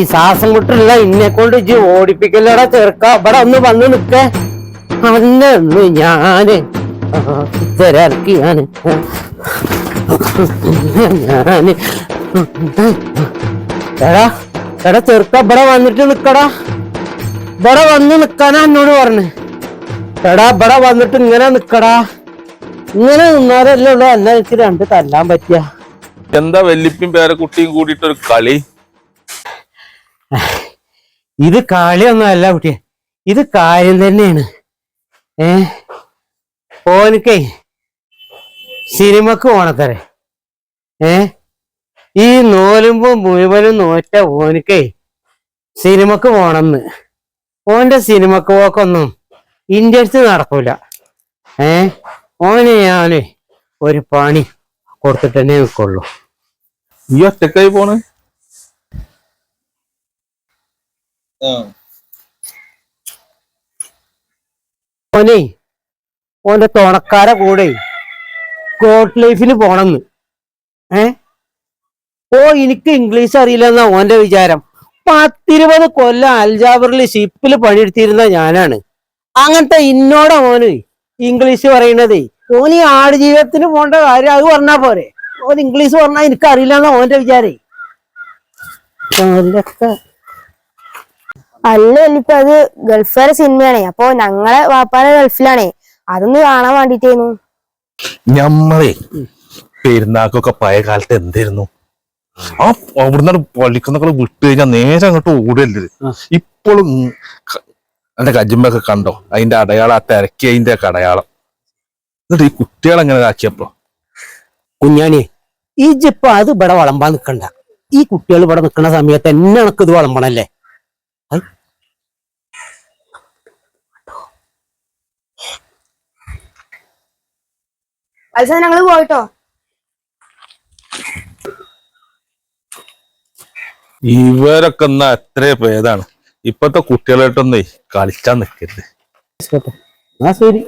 ഈ ശ്വാസം മുട്ടുള്ള ഇന്നെ കൊണ്ട് ഇജ്ജ് ഓടിപ്പിക്കല്ലടാ ചെറുക്ക. ഇവിടെ ഒന്ന് വന്ന് നിക്ക അന്നു ഞാൻ. തിരക്കി ഞാൻ. എടാ എടാ ചെറുക്ക ഇവിടെ വന്നിട്ട് നിക്കടാ ഇവിടെ വന്ന് നിക്കാനാ എന്നോട് പറഞ്ഞു. എടാ ഇവിടെ വന്നിട്ട് ഇങ്ങനെ നിക്കടാ ഇങ്ങനെ നിന്നാലല്ലേ ഉള്ളു. അല്ല എനിക്ക് രണ്ട് തല്ലാൻ പറ്റിയ. എന്താ വെല്ലിപ്പും പേരക്കുട്ടിയും കൂടിയിട്ട് ഒരു കളി? ഇത് കളിയൊന്നും അല്ല കുട്ടിയെ. ഇത് കാര്യം തന്നെയാണ്. ഏ? ഓനക്കേ സിനിമക്ക് ഓണത്തരേ ഏ? ഈ നോലുമ്പോ മുഴുവനും നോറ്റ ഓനക്കേ സിനിമക്ക് പോണെന്ന്. ഓന്റെ സിനിമക്ക് പോക്കൊന്നും ഇന്ത്യൻസ് നടക്കൂല. ഏ? ഓനെ ഞാൻ ഒരു പണി കൊടുത്തിട്ടന്നെ നിൽക്കുള്ളൂ ഈ ഒറ്റക്കായി പോണ്? ഓനെ ഓന്റെ തുണക്കാരെ കൂടെ കോട്ട് ലൈഫിന് പോണെന്ന്. ഏ? ഓ എനിക്ക് ഇംഗ്ലീഷ് അറിയില്ലെന്നാ ഓന്റെ വിചാരം. പത്തിരുപത് കൊല്ലം അൽജാബറിൽ ഷിപ്പിൽ പണിയെടുത്തിരുന്ന ഞാനാണ്. അങ്ങനത്തെ ഇന്നോടെ ഓന് ഇംഗ്ലീഷ് പറയണതേ. ഓൻ ഈ ആടുജീവിതത്തിന് പോണ്ട കാര്യം അത് പറഞ്ഞാ പോരെ. ഓൻ ഇംഗ്ലീഷ് പറഞ്ഞാ എനിക്ക് അറിയില്ലെന്നാ ഓന്റെ വിചാരേ. ഓലൊക്കെ അല്ല ഇപ്പൊ അത് ഗൾഫുകാരെ സിനിമയാണ്. അപ്പൊ ഞങ്ങളെ വാപ്പാരെ ഗൾഫിലാണ്. അതൊന്ന് കാണാൻ വേണ്ടിട്ടേനു. ഞമ്മളെ പെരുന്നാക്കൊക്കെ പഴയ കാലത്ത് എന്തായിരുന്നു ആ അവിടുന്ന് പള്ളിക്കുന്നൊക്കെ വിട്ട് കഴിഞ്ഞാൽ നേരെ അങ്ങോട്ട് ഓടല്ലേ. ഇപ്പോഴും എന്റെ കജിമ്പൊക്കെ കണ്ടോ? അതിന്റെ അടയാളം ആ തിരക്കി അതിന്റെ ഒക്കെ അടയാളം. എന്നിട്ട് ഈ കുട്ടികളെ എങ്ങനെ ആക്കിയപ്പോ കുഞ്ഞാണി ഈ ജിപ്പ അത് ഇവിടെ വളമ്പാൻ നിക്കണ്ട. ഈ കുട്ടികൾ ഇവിടെ നിൽക്കുന്ന സമയത്ത് എന്നെ ഇത് വളമ്പണല്ലേ? മത്സരം ഞങ്ങൾ പോയിട്ടോ. ഇവരൊക്കെ എന്നാ എത്ര ഭേദാണ് ഇപ്പത്തെ കുട്ടികളായിട്ടൊന്നേ കളിച്ചാൻ നിക്കരുത്. ആ ശരി.